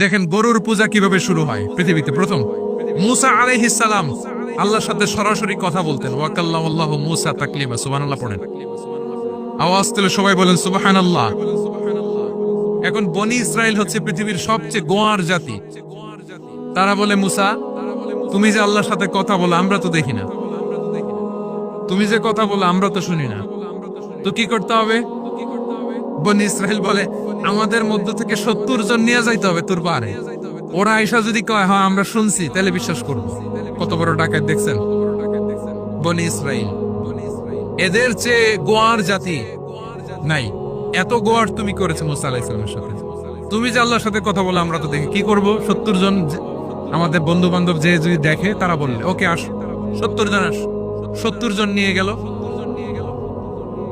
দেখেন গরুর পূজা কীভাবে শুরু হয় পৃথিবীতে প্রথম। মুসা আলাইহিস সালাম আল্লাহর সাথে সরাসরি কথা বলতেন। ওয়াকাল্লাহ মুসা তাকলিমা, সুবহানাল্লাহ পড়েন। আওয়াজ তুলে সবাই বলেন, সুবহানাল্লাহ। এখন বনি ইসরায়েল হচ্ছে পৃথিবীর সবচেয়ে গোয়ার জাতি। তারা বলে, মুসা, তুমি যে আল্লাহর সাথে কথা বলো, আমরা তো দেখি না। তুমি যে কথা বলো, আমরা তো শুনি না। তো কি করতে হবে? বনি ইসরায়েল বলে আমাদের মধ্য থেকে সত্তর জন নিয়ে যাইতে হবে তোর পারে ওরা আইসা যদি কয় হ্যাঁ আমরা শুনছি, তাহলে বিশ্বাস করব। কত বড় ডাকাত দেখছেন? বনি ইসরায়েল এদের চেয়ে গোয়ার জাতি নাই। এত গোয়ার তুমি করেছ মুসা আলাহিসের সাথে। তুমি যে আল্লাহর সাথে কথা বলে, আমরা তো দেখি। কি করব? সত্তর জন আমাদের বন্ধু বান্ধব যে যদি দেখে, তারা বললে, ওকে, আস। সত্তর জন আস। সত্তর জন নিয়ে গেল।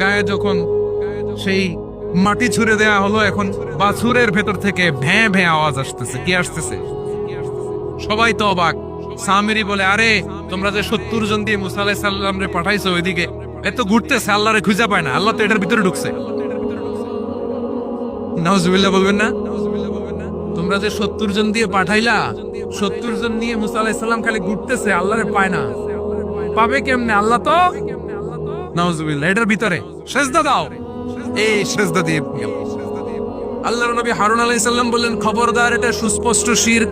গায়ে যখন সেই মাটি ছুঁড়ে দেয়া হলো, এখন বাছুরের ভেতর থেকে ভ্যাঁ ভ্যাঁ আওয়াজ আসতেছে। কি আসতেছে? সবাই তো অবাক। সামিরি বলে, আরে, তোমরা যে সত্তর জন দিয়ে মুসা সাল্লাম রে পাঠাইছো ওইদিকে এত ঘুরতেছে আল্লাহ রে খুঁজে পায় না। আল্লাহ তো এটার ভিতরে ঢুকছে। নাউজুবিল্লাহ বলবেন না? তোমরা যে সত্তর জন দিয়ে পাঠাইলা, সত্তর জন নিয়ে মুসা খালি ঘুরতেছে, আল্লাহরে পায় না। পাবে কেমনে? আল্লাহ তো নাউজুবিল্লাহ ভিতরে সেজদা দাও। এই সেজদা দিয়ে। আল্লাহর নবী হারুন আলাইহিস সালাম বললেন, খবরদার, এটা সুস্পষ্ট শির।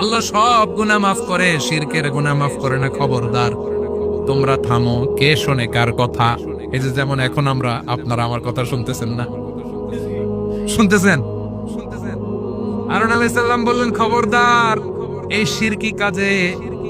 আল্লাহ সব গুনাহ মাফ করে, শিরকের গুনাহ মাফ করে না, খবরদার। তোমরা থামো, কে শোনে, কার কথা? এই যে যেমন এখন আমরা, আপনারা আমার কথা শুনতেছেন না? শুনতেছেন? হারুন আলাইহিস সালাম বললেন, খবরদার, এই শিরকি কাজে?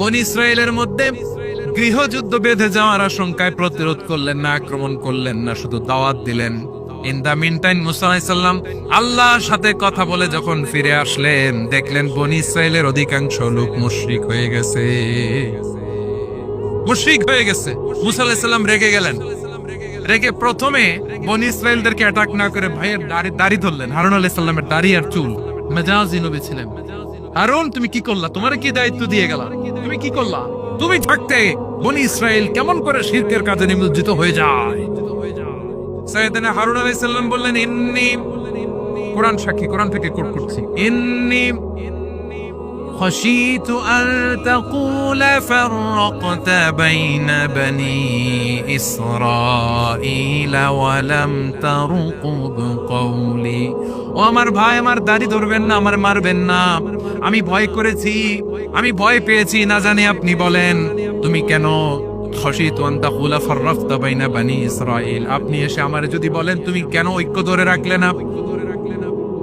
বনি ইসরায়েলের মধ্যে গৃহযুদ্ধ বেঁধে যাওয়ার আশঙ্কায় প্রতিরোধ করলেন না, আক্রমণ করলেন না, শুধু দাওয়াত দিলেন। ইন দা আল্লাহর সাথে কথা বলে যখন ফিরে আসলেন, দেখলেন ইসরায়েলের অধিকাংশ লোক মুশরিক হয়ে গেছে। মুশরিক হয়ে গেছে। মুসা আলাইসাল্লাম রেগে গেলেন। রেগে প্রথমে বনি ইসরায়েলদেরকে অ্যাটাক না করে ভাইয়ের দাড়ি দাড়ি ধরলেন। হারুন আলাইসাল্লামের দাড়ি আর চুল। মেজাজি ছিলেন। হারুন, তুমি কি করলা? তোমার কি দায়িত্ব দিয়ে গেলা? তুমি কি করলা? তুমি থাকতে বনি ইসরায়েল কেমন করে শিরকের কাজে নিমজ্জিত হয়ে যায়? সৈয়দনা হারুন আলাইহিস সালাম বললেন, ইন্নি কোরআন সাক্ষী, কোরআন থেকে কোট করছি। ইন্নি خشيت أن تقول فرقت بين بني إسرائيل ولم ترقب قولي ও আমার ভাই আমার দাড়ি ধরবেন না আমার মারবেন না আমি ভয় করেছি আমি ভয় পেয়েছি না জানি আপনি বলেন তুমি কেন খসিত আন্তাকুলা ফাররাফতা বাইনা বানি ইসরাইল আপনি এসে আমারে যদি বলেন তুমি কেন ঐক্য ধরে রাখলে না